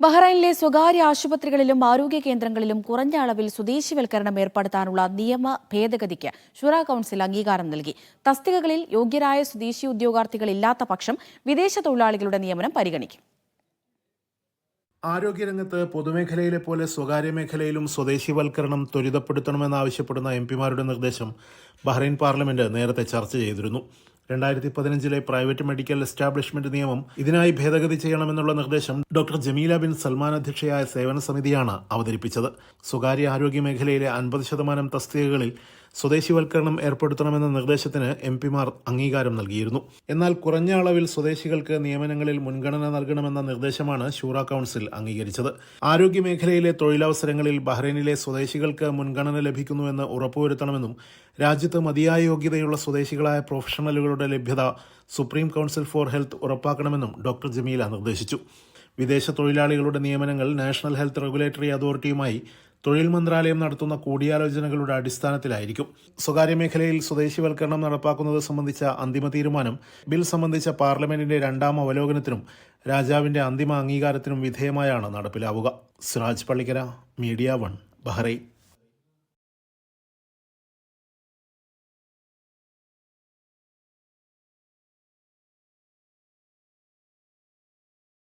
ബഹ്റൈനിലെ സ്വകാര്യ ആശുപത്രികളിലും ആരോഗ്യ കേന്ദ്രങ്ങളിലും കുറഞ്ഞ അളവിൽ സ്വദേശിവൽക്കരണം ഏർപ്പെടുത്താനുള്ള നിയമ ഭേദഗതിക്ക് ഷുറ കൌൺസിൽ അംഗീകാരം നൽകി. തസ്തികകളിൽ യോഗ്യരായ സ്വദേശി ഉദ്യോഗാർത്ഥികൾ ഇല്ലാത്ത പക്ഷം വിദേശ തൊഴിലാളികളുടെ നിയമനം പരിഗണിക്കും. ആരോഗ്യരംഗത്ത് പൊതുമേഖലയിലെ പോലെ സ്വകാര്യ മേഖലയിലും സ്വദേശിവൽക്കരണം ത്വരിതപ്പെടുത്തണമെന്നാവശ്യപ്പെടുന്ന എം പിമാരുടെ നിർദ്ദേശം ബഹ്റൈൻ പാർലമെന്റ് നേരത്തെ ചർച്ച ചെയ്തിരുന്നു. രണ്ടായിരത്തി പതിനഞ്ചിലെ പ്രൈവറ്റ് മെഡിക്കൽ എസ്റ്റാബ്ലിഷ്മെന്റ് നിയമം ഇതിനായി ഭേദഗതി ചെയ്യണമെന്നുള്ള നിർദ്ദേശം ഡോക്ടർ ജമീല ബിൻ സൽമാൻ അധ്യക്ഷയായ സേവന സമിതിയാണ് അവതരിപ്പിച്ചത്. സ്വകാര്യ ആരോഗ്യ മേഖലയിലെ അൻപത് ശതമാനം തസ്തികകളിൽ സ്വദേശിവൽക്കരണം ഏർപ്പെടുത്തണമെന്ന നിർദ്ദേശത്തിന് എം പിമാർ അംഗീകാരം നൽകിയിരുന്നു. എന്നാൽ കുറഞ്ഞ അളവിൽ സ്വദേശികൾക്ക് നിയമനങ്ങളിൽ മുൻഗണന നൽകണമെന്ന നിർദ്ദേശമാണ് ഷൂറ കൌൺസിൽ അംഗീകരിച്ചത്. ആരോഗ്യമേഖലയിലെ തൊഴിലവസരങ്ങളിൽ ബഹ്റൈനിലെ സ്വദേശികൾക്ക് മുൻഗണന ലഭിക്കുന്നുവെന്ന് ഉറപ്പുവരുത്തണമെന്നും രാജ്യത്ത് മതിയായ യോഗ്യതയുള്ള സ്വദേശികളായ പ്രൊഫഷണലുകളുടെ ലഭ്യത സുപ്രീം കൗൺസിൽ ഫോർ ഹെൽത്ത് ഉറപ്പാക്കണമെന്നും ഡോക്ടർ ജമീല നിർദ്ദേശിച്ചു. വിദേശ തൊഴിലാളികളുടെ നിയമനങ്ങൾ നാഷണൽ ഹെൽത്ത് റെഗുലേറ്ററി അതോറിറ്റിയുമായി തൊഴിൽ മന്ത്രാലയം നടത്തുന്ന കൂടിയാലോചനകളുടെ അടിസ്ഥാനത്തിലായിരിക്കും. സ്വകാര്യ മേഖലയിൽ സ്വദേശിവൽക്കരണം നടപ്പാക്കുന്നത് സംബന്ധിച്ച അന്തിമ തീരുമാനം ബിൽ സംബന്ധിച്ച പാർലമെന്റിന്റെ രണ്ടാം അവലോകനത്തിനും രാജാവിന്റെ അന്തിമ അംഗീകാരത്തിനും വിധേയമായാണ് നടപ്പിലാവുക. Siraj Pallikkara media one Bahrain.